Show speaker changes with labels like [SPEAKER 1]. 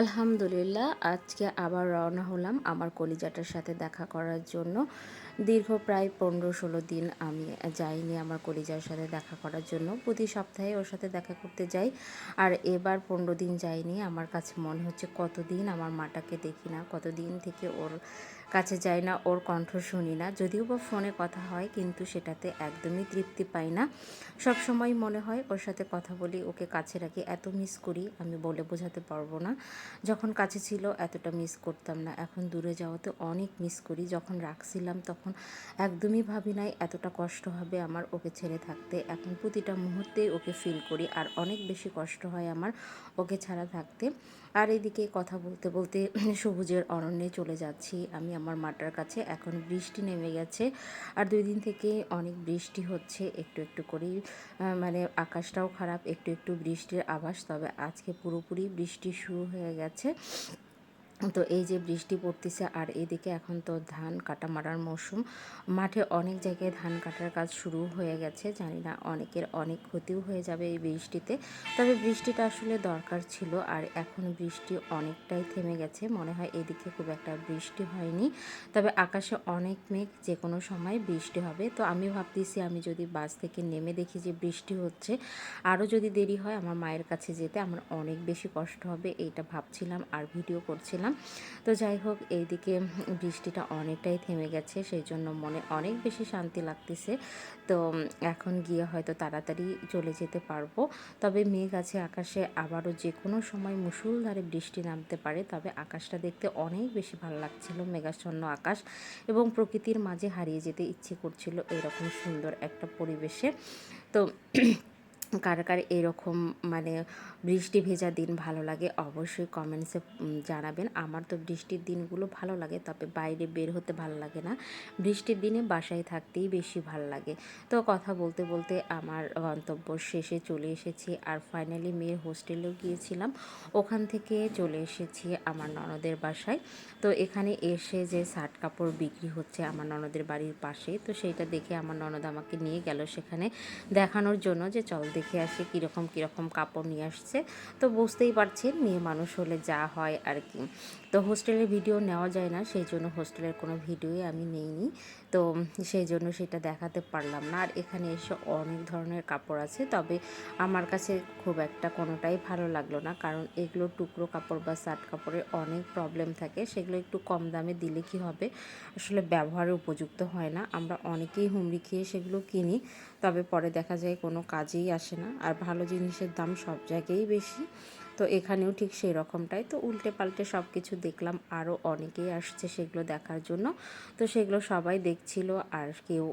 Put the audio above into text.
[SPEAKER 1] আলহামদুলিল্লাহ আজকে আবার রওনা হলাম আমার কলিজাটার সাথে দেখা করার জন্য। দীর্ঘ প্রায় পনেরো ষোলো দিন আমি যাইনি আমার কলিজার সাথে দেখা করার জন্য। প্রতি সপ্তাহে ওর সাথে দেখা করতে যাই। আর এবার পনেরো দিন যাইনি। আমার কাছে মনে হচ্ছে কতদিন আমার মাটাকে দেখি না, কতদিন থেকে ওর কাছে যাই না, ওর কণ্ঠ শুনি না। যদিও বা ফোনে কথা হয়, কিন্তু সেটাতে একদমই তৃপ্তি পাই না। সব সময় মনে হয় ওর সাথে কথা বলি, ওকে কাছে রাখি। এত মিস করি, আমি বলে বোঝাতে পারব না। যখন কাছে ছিল, এতটা মিস করতাম না। এখন দূরে যাওয়াতে অনেক মিস করি। যখন রাখছিলাম, তখন একদমই ভাবি নাই এতটা কষ্ট হবে আমার ওকে ছেড়ে থাকতে। এখন প্রতিটা মুহূর্তেই ওকে ফিল করি আর অনেক বেশি কষ্ট হয় আমার ওকে ছাড়া থাকতে। আর এদিকে কথা বলতে বলতে সবুজের অরণ্যে চলে যাচ্ছি। আমি আমার মাটার কাছে। এখন বৃষ্টি নেমে গেছে আর দুই দিন থেকে অনেক বৃষ্টি হচ্ছে। একটু একটু করেই মানে আকাশটাও খারাপ, একটু একটু বৃষ্টির আভাস। তবে আজকে পুরোপুরি বৃষ্টি শুরু হয়ে গেছে। তো এই যে বৃষ্টি পড়তেছে আর এদিকে এখন তো ধান কাটা মারার মৌসুম। মাঠে অনেক জায়গায় ধান কাটার কাজ শুরু হয়ে গেছে। জানি না অনেকের অনেক ক্ষতিও হয়ে যাবে এই বৃষ্টিতে। তবে বৃষ্টিটা আসলে দরকার ছিল আর এখন বৃষ্টি অনেকটাই থেমে গেছে। মনে হয় এদিকে খুব একটা বৃষ্টি হয়নি। তবে আকাশে অনেক মেঘ যে কোনো সময় বৃষ্টি হবে। তো আমি ভাবতেছি আমি যদি বাস থেকে নেমে দেখি যে বৃষ্টি হচ্ছে, আরও যদি দেরি হয় আমার মায়ের কাছে যেতে আমার অনেক বেশি কষ্ট হবে, এইটা ভাবছিলাম আর ভিডিও করছিলাম। তো যাই হোক, এইদিকে বৃষ্টিটা অনেকটাই থেমে গেছে, সেই জন্য মনে অনেক বেশি শান্তি লাগতেছে। তো এখন গিয়ে হয়তো তাড়াতাড়ি চলে যেতে পারব। তবে মেঘ আছে আকাশে, আবারও যে কোনো সময় মুসুলধারে বৃষ্টি নামতে পারে, তবে আকাশটা দেখতে অনেক বেশি ভালো লাগছিল, মেঘাচ্ছন্ন আকাশ এবং প্রকৃতির মাঝে হারিয়ে যেতে ইচ্ছে করছিল এরকম সুন্দর একটা পরিবেশে। তো কার কার এরকম মানে বৃষ্টি ভেজা দিন ভালো লাগে অবশ্যই কমেন্টসে জানাবেন। আমার তো বৃষ্টির দিনগুলো ভালো লাগে, তবে বাইরে বের হতে ভালো লাগে না। বৃষ্টির দিনে বাসায় থাকতেই বেশি ভালো লাগে। তো কথা বলতে বলতে আমার গন্তব্য শেষে চলে এসেছি আর ফাইনালি মেয়ের হোস্টেলেও গিয়েছিলাম। ওখান থেকে চলে এসেছি আমার ননদের বাসায়। তো এখানে এসে যে শার্ট কাপড় বিক্রি হচ্ছে আমার ননদের বাড়ির পাশে, তো সেইটা দেখে আমার ননদ আমাকে নিয়ে গেল সেখানে দেখানোর জন্য যে চল দেখে আসি কীরকম কীরকম কাপড় নিয়ে আসছে। তো বুঝতেই পারছেন, মেয়ে মানুষ হলে যা হয় আর কি। তো হোস্টেলের ভিডিও নেওয়া যায় না, সেই জন্য হোস্টেলের কোনো ভিডিওই আমি নেইনি। তো সেই জন্য সেটা দেখাতে পারলাম না। আর এখানে এসে অনেক ধরনের কাপড় আছে, তবে আমার কাছে খুব একটা কোনোটাই ভালো লাগল না। কারণ এগুলো টুকরো কাপড় বা শার্ট কাপড়ের অনেক প্রবলেম থাকে, সেগুলো একটু কম দামে দিলে কি হবে? আসলে ব্যবহারের উপযুক্ত হয় না। আমরা অনেকেই হুমড়ি খেয়ে সেগুলো কিনি, তবে পরে দেখা যায় কোনো কাজেই আসে না। আর ভালো জিনিসের দাম সব জায়গায়ই বেশি। তো এখানেও ঠিক সেই রকমটাই। তো উল্টে পাল্টে সব কিছু দেখলাম আরও অনেকেই আসছে সেগুলো দেখার জন্য। তো সেগুলো সবাই দেখছিল আর কেউ